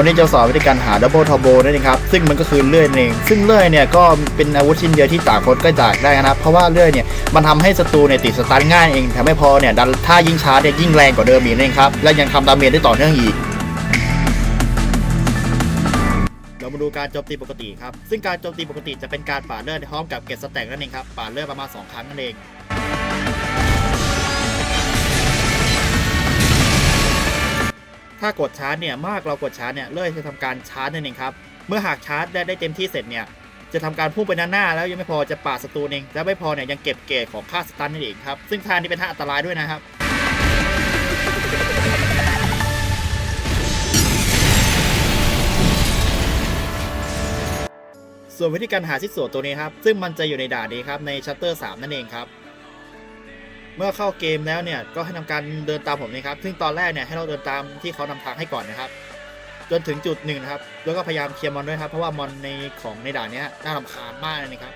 วันนี้จะสอนวิธีการหาดับเบิลทอร์โบนั่นเองครับซึ่งมันก็คือเลื่อยนั่นเอง ซึ่งเลื่อยเนี่ยก็เป็นอาวุธชิ้นเดียวที่ต่างคนก็จากได้นะครับเพราะว่าเลื่อยเนี่ยมันทำให้ศัตรูเนี่ยติดสตาร์ทง่ายเองแถมไม่พอเนี่ยดันถ้ายิ่งช้าเนี่ยยิ่งแรงกว่าเดิมอีกนั่นเองครับและยังทำดาเมจได้ต่อเนื่องอีกเรามาดูการโจมตีปกติครับ ซึ่งการโจมตีปกติจะเป็นการป่าเลือดพร้อมกับเก็บสแต็กนั่นเองครับป่าเลือดประมาณ 2 ครั้งนั่นเอง ถ้ากดชาร์จเนี่ยมากเรากดชาร์จเนี่ยเลื่อยจะทำการชาร์จนั่นเองครับ เมื่อหากชาร์จได้ได้เต็มที่เสร็จเนี่ยจะทำการพุ่งไปด้านหน้าแล้วยังไม่พอจะปาดศัตรูเองแล้วไม่พอเนี่ยยังเก็บเกรดของค่าสตันนั่นเองครับ ซึ่งท่านี้เป็นท่าอันตรายด้วยนะครับส่วนวิธีการหาชิ้นส่วนตัวนี้ครับ ซึ่งมันจะอยู่ในด่านนี้ครับ ในชัตเตอร์ 3 นั่นเองครับ เมื่อเข้าเกมแล้วเนี่ยก็ให้ทำการเดินตามผมนะครับ ซึ่งตอนแรกเนี่ยให้เราเดินตามที่เขานำทางให้ก่อนนะครับ จนถึงจุดหนึ่งนะครับ แล้วก็พยายามเคลียร์มอนด้วยครับ เพราะว่ามอนในของในด่านเนี้ยน่ารำคาญมากเลยนะครับ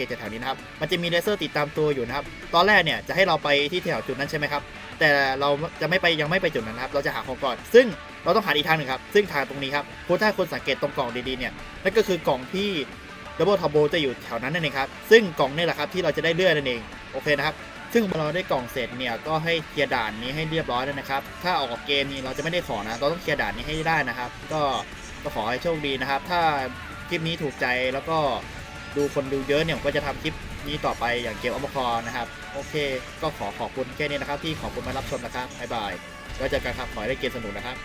กตจากแถวนี้นะครับ มันจะมีเลเซอร์ติดตามตัวอยู่นะครับ ตอนแรกเนี่ยจะให้เราไปที่แถวจุดนั้นใช่ไหมครับ แต่เราจะไม่ไปยังไม่ไปจุดนั้นนะครับ เราจะหาของก่อน ซึ่งเราต้องหาอีกทางหนึ่งครับ ซึ่งทางตรงนี้ครับคุณถ้าคนสังเกตตรงกล่องดีๆเนี่ย นั่นก็คือกล่องที่ดับเบิลทอร์โบจะอยู่แถวนั้นนั่นเองครับ ซึ่งกล่องนี่แหละครับที่เราจะได้เลื่อนนั่นเอง โอเคนะครับ ซึ่งเมื่อเราได้กล่องเสร็จเนี่ยก็ให้เคลียร์ด่านนี้ให้เรียบร้อยแล้วนะครับ ถ้าออกเกมนี้เราจะไม่ได้ขอนะ เราต้องเคลียร์ด่านนี้ให้ได้นะครับ ก็ก็ขอให้โชคดีนะครับ ถ้าคลิปนี้ถูกใจแล้วก็ ดูคนดูเยอะเนี่ยผมก็จะทำคลิปนี้ต่อไปอย่างเกมอัลคอนะครับ โอเค ก็ขอขอบคุณแค่นี้นะครับ ที่ขอบคุณมารับชมนะครับบ๊ายบายแล้วเจอกันครับขอให้ได้เกมสนุกนะครับ